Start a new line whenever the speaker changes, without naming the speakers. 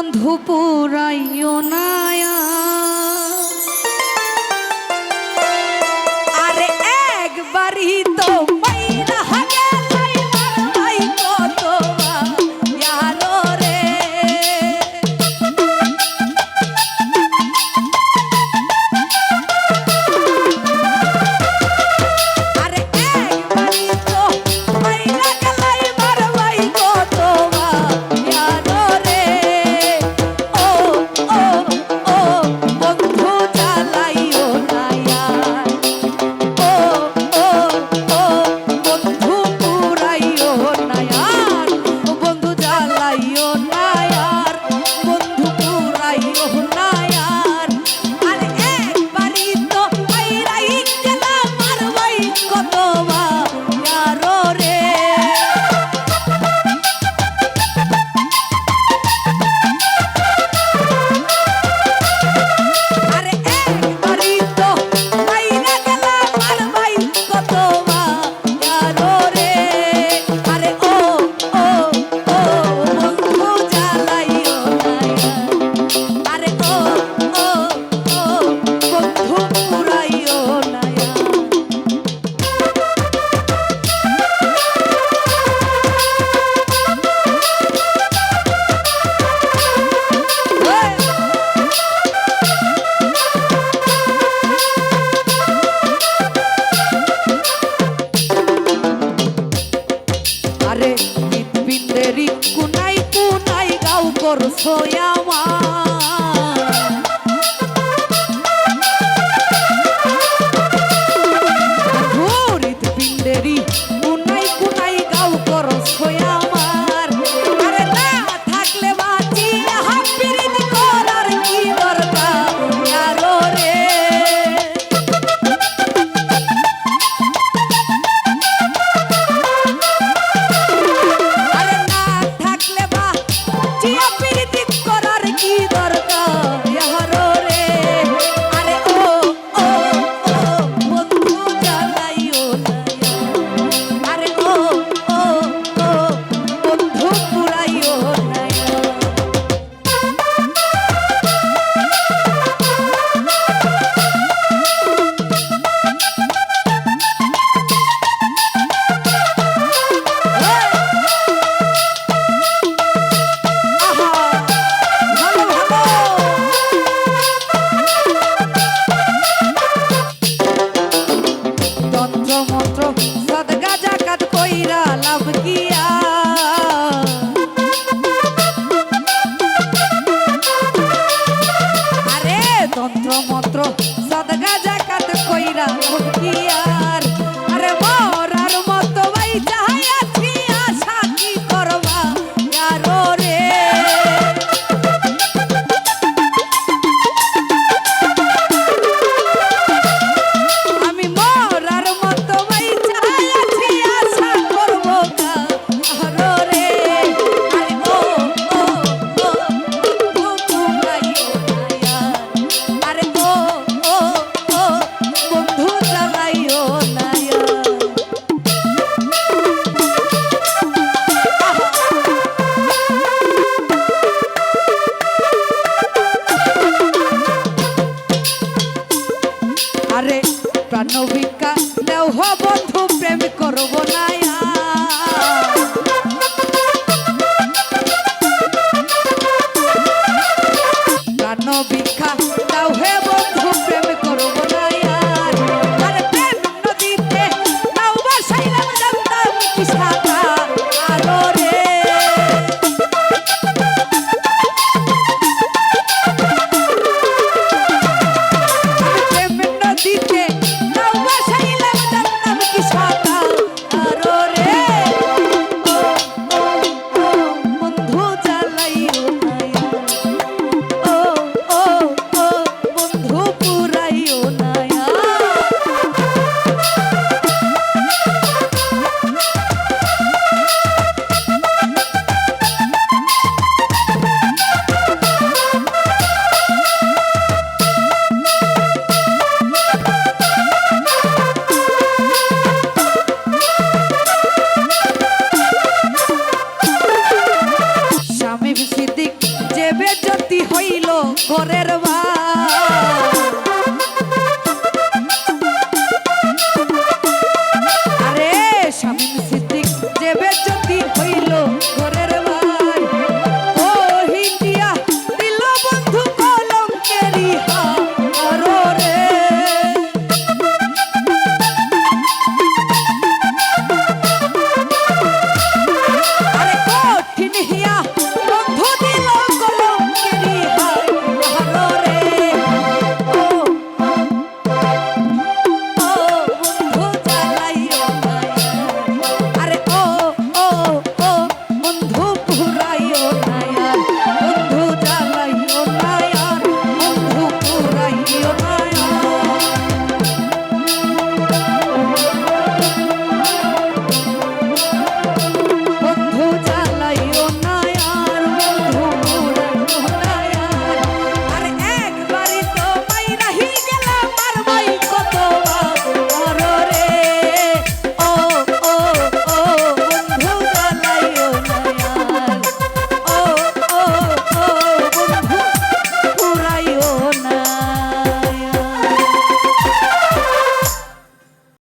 বন্ধু পুরাইও নায়া হৃদপিণ্ডেরই কুনাই কুনাই গাও করছ আমার। আরে প্রাণবিকা নেও বন্ধু প্রেম করব না প্রাণবিকা নেও হে বন্ধু প্রেম